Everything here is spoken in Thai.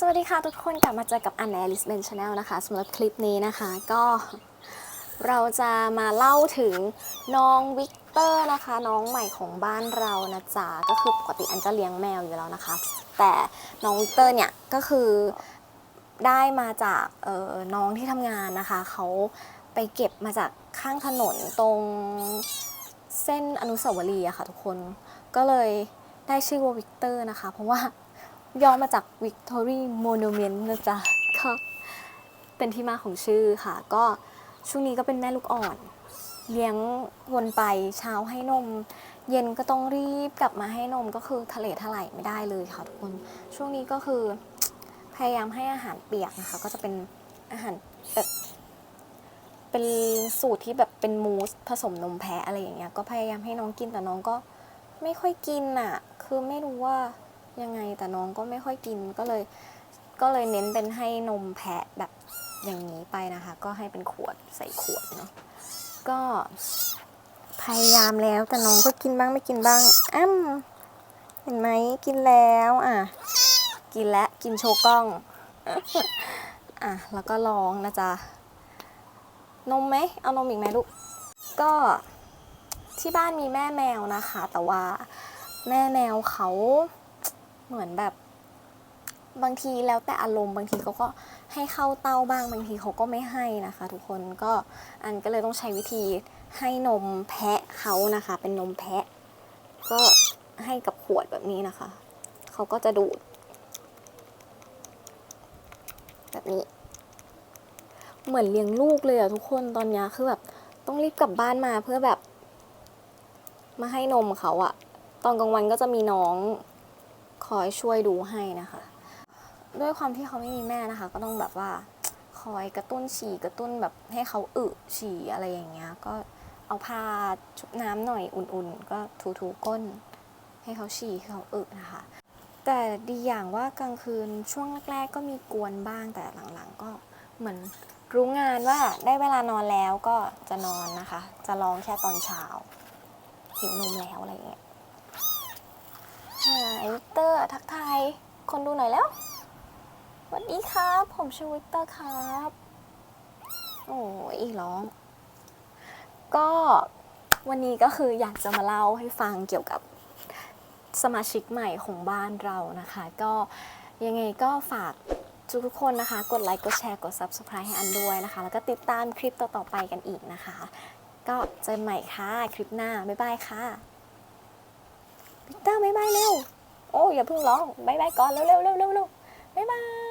สวัสดีค่ะทุกคนกลับมาเจอกับอันแอลิสเบนชาแนลนะคะสำหรับคลิปนี้นะคะก็เราจะมาเล่าถึงน้องวิกเตอร์นะคะ น้องใหม่ของบ้านเรานะจ๊ะก็คือปกติอันก็เลี้ยงแมวอยู่แล้วนะคะ แต่น้องวิกเตอร์เนี่ยก็คือได้มาจากเออน้องที่ทำงานนะคะเขาไปเก็บมาจากข้างถนนตรงเส้นอนุสาวรีย์อะค่ะทุกคนก็เลยได้ชื่อว่าวิกเตอร์นะคะ เพราะว่า ย่อมาจาก Victory Monument นะจ๊ะก็เป็นที่มาของชื่อค่ะ ก็ช่วงนี้ก็เป็นแม่ลูกอ่อน เลี้ยงวนไปเช้าให้นม เย็นก็ต้องรีบกลับมาให้นมก็คือทะเลทลายไม่ได้เลยค่ะทุกคน ช่วงนี้ก็คือพยายามให้อาหารเปียกนะคะ ก็จะเป็นอาหารแบบเป็นสูตรที่แบบเป็นมูสผสมนมแพะอะไรอย่างเงี้ยก็พยายามให้น้องกินแต่น้องก็ไม่ค่อยกินอะ คือไม่รู้ว่า ยังไงแต่น้องก็ไม่ค่อยกินก็เลยก็เลยเน้นเป็นให้นมแพะแบบอย่างนี้ไปนะคะ ก็ให้เป็นขวดใส่ขวดเนาะก็พยายามแล้วแต่น้องก็กินบ้างไม่กินบ้างอ้ำเห็นไหมกินแล้วอะ กินแล้วกินโชกล้องอะแล้วก็ลองนะจ๊ะนมไหมเอานมอีกไหมลูกก็ที่บ้านมีแม่แมวนะคะ แต่ว่าแม่แมวเขา เหมือนแบบ บางทีแล้วแต่อารมณ์บางทีเขาก็ให้เข้าเต้าบ้างบางทีเขาก็ไม่ให้นะคะ ทุกคนก็อันก็เลยต้องใช้วิธีให้นมแพะเขานะคะ เป็นนมแพะ ก็ให้กับขวดแบบนี้นะคะ เขาก็จะดูด แบบนี้ เหมือนเลี้ยงลูกเลยอะทุกคนตอนนี้คือแบบต้องรีบกลับบ้านมาเพื่อแบบ มาให้นมเขาอะตอนกลางวันก็จะมีน้อง คอยช่วยดูให้นะคะ ด้วยความที่เขาไม่มีแม่นะคะ ก็ต้องแบบว่าคอยกระตุ้นฉี่กระตุ้นแบบให้เขาอึฉี่อะไรอย่างเงี้ย ก็เอาผ้าชุบน้ำหน่อยอุ่นๆ ก็ถูๆก้น ให้เขาฉี่ให้เขาอึนะคะ แต่ดีอย่างว่ากลางคืนช่วงแรกๆ ก็มีกวนบ้างแต่หลังๆ ก็เหมือนรู้งานว่าได้เวลานอนแล้วก็จะนอนนะคะ จะร้องแค่ตอนเช้าหิวนมแล้วอะไรอย่างเงี้ย หายวิกเตอร์ทักทายคนดูหน่อยแล้วสวัสดีครับ ผมชื่อวิกเตอร์ครับ โอ้ยร้อง ก็วันนี้ก็คืออยากจะมาเล่าให้ฟังเกี่ยวกับสมาชิกใหม่ของบ้านเรานะคะ ก็ยังไงก็ฝากทุกๆคนนะคะ กดไลค์ กดแชร์ กด Subscribe ให้อันด้วยนะคะ แล้วก็ติดตามคลิปต่อ ๆ ไปกันอีกนะคะ ก็เจอกันใหม่ค่ะ คลิปหน้า บ๊ายบายค่ะ วิกเตอร์บายบายเร็ว โอ้อย่าเพิ่งร้องบายบายก่อนเร็วเร็วเร็วเร็วเร็วบายบาย